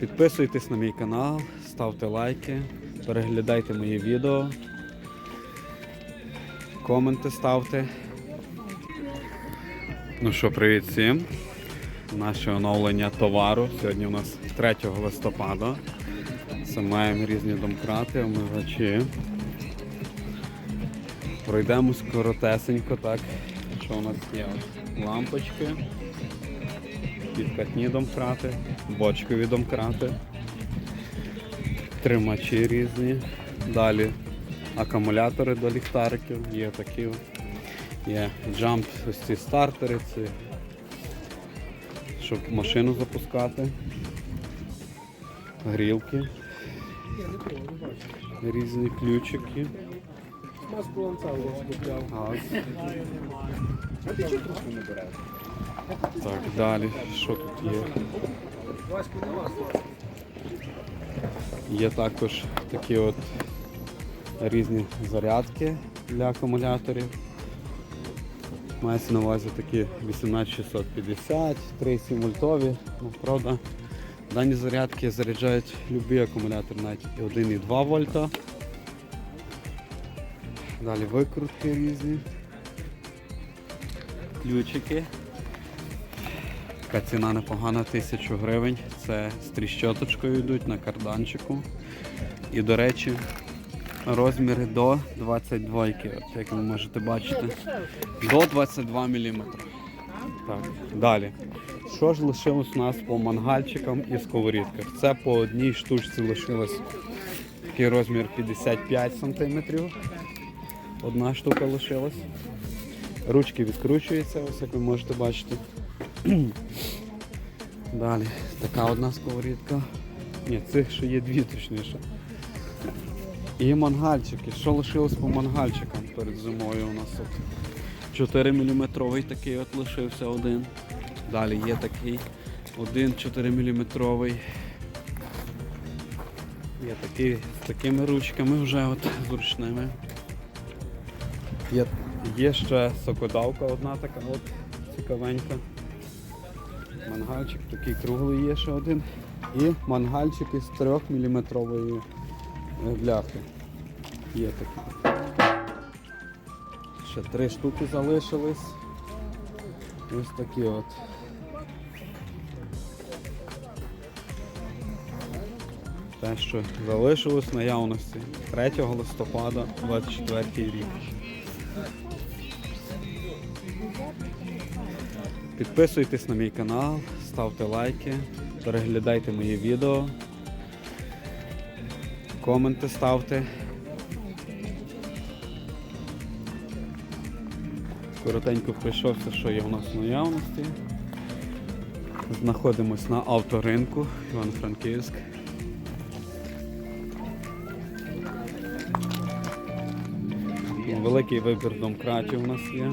Підписуйтесь на мій канал, ставте лайки, переглядайте мої відео, коменти ставте. Ну що, привіт всім. Наше оновлення товару. Сьогодні у нас 3 листопада. Це маємо різні домкрати, омивачі. Пройдемось коротесенько, так. Що у нас є? От Лампочки, підкатні домкрати, бочкові домкрати, тримачі різні. Далі акумулятори до ліхтариків, є такі. Є джамп, ось ці стартери, ці, щоб машину запускати. Грілки. Різні ключики. Маску ланцаву купляв. Газ. А ти чого трубку не береш? Так, далі, що тут є? Є також такі от різні зарядки для акумуляторів. Мається на увазі такі 18650, 3,7 вольтові. Ну, правда, дані зарядки заряджають будь-який акумулятор, навіть і 1,2 вольта. Далі викрутки різні. Ключики. Така ціна непогана, 1000 гривень. Це з тріщоточкою йдуть на карданчику. І, до речі, розміри до 22, от, як ви можете бачити. До 22 мм. Так, далі. Що ж лишилось у нас по мангальчикам і сковорідках? Це по одній штучці лишилось такий розмір 55 см. Одна штука лишилась. Ручки відкручуються, ось як ви можете бачити. Далі, така одна сковорідка. Ні, цих ще є дві точніше. І мангальчики. Що лишилось по мангальчикам перед зимою у нас тут? 4 мм такий от лишився один. Далі є такий один 4 мм. Є такий з такими ручками вже от зручними. Є, є ще сокодавка одна така от цікавенька. Мангальчик такий круглий є ще один. І мангальчик із 3 мм бляхи. Є такі. Ще три штуки залишились. Ось такі от. Те, що залишилось в наявності 3 листопада 24 рік. Підписуйтесь на мій канал, ставте лайки, переглядайте мої відео, коменти ставте. Коротенько пройшовся, що є у нас в наявності. Знаходимось на авторинку Івано-Франківськ. Великий вибір домкратів у нас є.